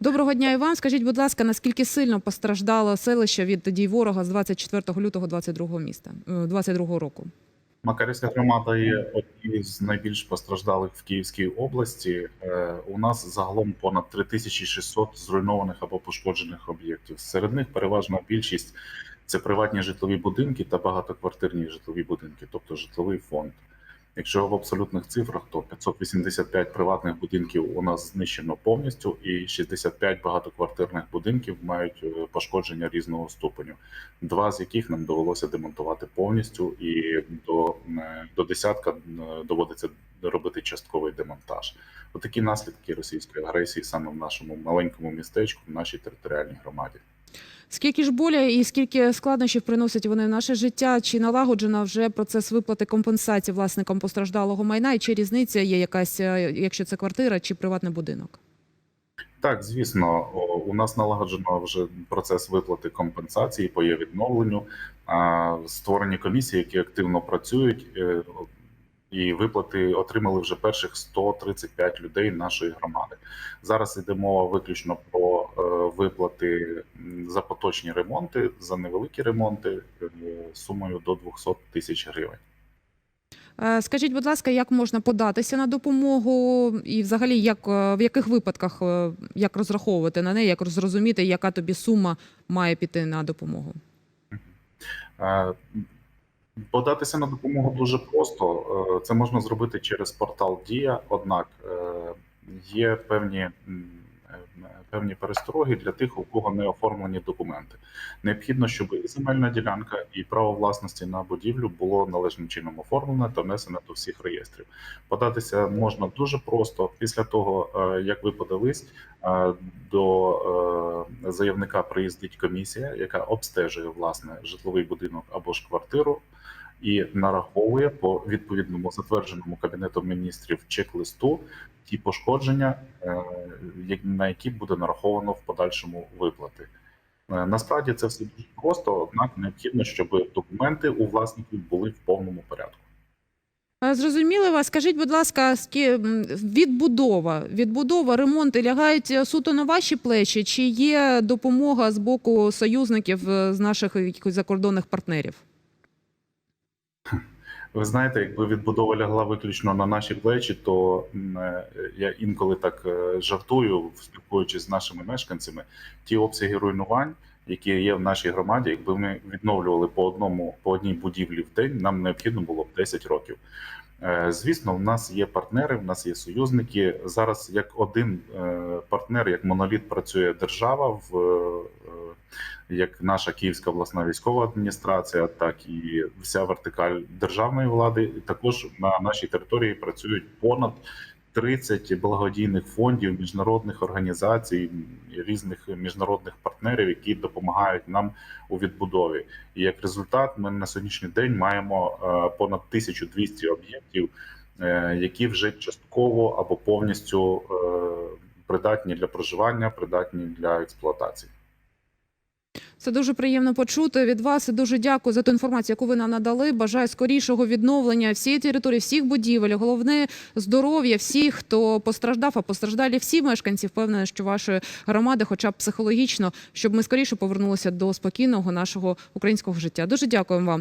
Доброго дня і вам. Скажіть, будь ласка, наскільки сильно постраждало селище від дій ворога з 24 лютого 22 міста, е, 22 року? Макарівська громада є однією з найбільш постраждалих в Київській області. Е, У нас загалом понад 3600 зруйнованих або пошкоджених об'єктів. Серед них переважна більшість це приватні житлові будинки та багатоквартирні житлові будинки, тобто житловий фонд. Якщо в абсолютних цифрах, то 585 приватних будинків у нас знищено повністю, і 65 багатоквартирних будинків мають е, пошкодження різного ступеню. Два з яких нам довелося демонтувати повністю, і до, е, до десятка е, доводиться робити частковий демонтаж. Отакі наслідки російської агресії саме в нашому маленькому містечку, в нашій територіальній громаді. Скільки ж боля і скільки складнощів приносять вони в наше життя? Чи налагоджено вже процес виплати компенсації власникам постраждалого майна? І чи різниця є якась, е, якщо це квартира чи приватний будинок? Так, звісно, у нас налагоджено вже процес виплати компенсації по є відновленню. Створені комісії, які активно працюють, е, і виплати отримали вже перших 135 людей нашої громади. Зараз йде мова виключно про е, виплати за поточні ремонти, за невеликі ремонти е, сумою до 200 тисяч гривень. Е, Скажіть, будь ласка, як можна податися на допомогу, і взагалі як в яких випадках як розраховувати на неї, як зрозуміти, яка тобі сума має піти на допомогу? Податися на допомогу дуже просто. Е, Це можна зробити через портал Дія. Однак е, є певні, певні перестороги для тих, у кого не оформлені документи. Необхідно, щоб і земельна ділянка, і право власності на будівлю було належним чином оформлене та внесене до всіх реєстрів. Податися можна дуже просто після того, е, як ви подались, е, до е, заявника приїздить комісія, яка обстежує власне житловий будинок або ж квартиру. І нараховує по відповідному затвердженому кабінетом міністрів чек-листу ті пошкодження, е, на які буде нараховано в подальшому виплати. Е, Насправді це все дуже просто, однак необхідно, щоб документи у власників були в повному порядку. Е, Зрозуміли вас. Скажіть, будь ласка, відбудова, відбудова, ремонти лягають суто на ваші плечі, чи є допомога з боку союзників з наших якихось закордонних партнерів? Ви знаєте, якби відбудова лягла виключно на наші плечі, то е, я інколи так е, жартую, спілкуючись з нашими мешканцями, ті обсяги руйнувань, які є в нашій громаді, якби ми відновлювали по одному по одній будівлі в день, нам необхідно було б 10 років. Е, Звісно, в нас є партнери, в нас є союзники. Зараз як один партнер, як моноліт працює держава в як наша Київська обласна військова адміністрація, так і вся вертикаль державної влади. Також на нашій території працюють понад 30 благодійних фондів, міжнародних організацій, різних міжнародних партнерів, які допомагають нам у відбудові. І як результат, ми на сьогоднішній день маємо е, понад 1200 об'єктів, е, які вже частково або повністю е, придатні для проживання, придатні для експлуатації. Це дуже приємно почути від вас. І дуже дякую за ту інформацію, яку ви нам надали. Бажаю скорішого відновлення всієї території, всіх будівель. Головне здоров'я всіх, хто постраждав, а постраждалі всі мешканці. Впевнені, що вашої громади, хоча б психологічно, щоб ми скоріше повернулися до спокійного нашого українського життя. Дуже дякуємо вам.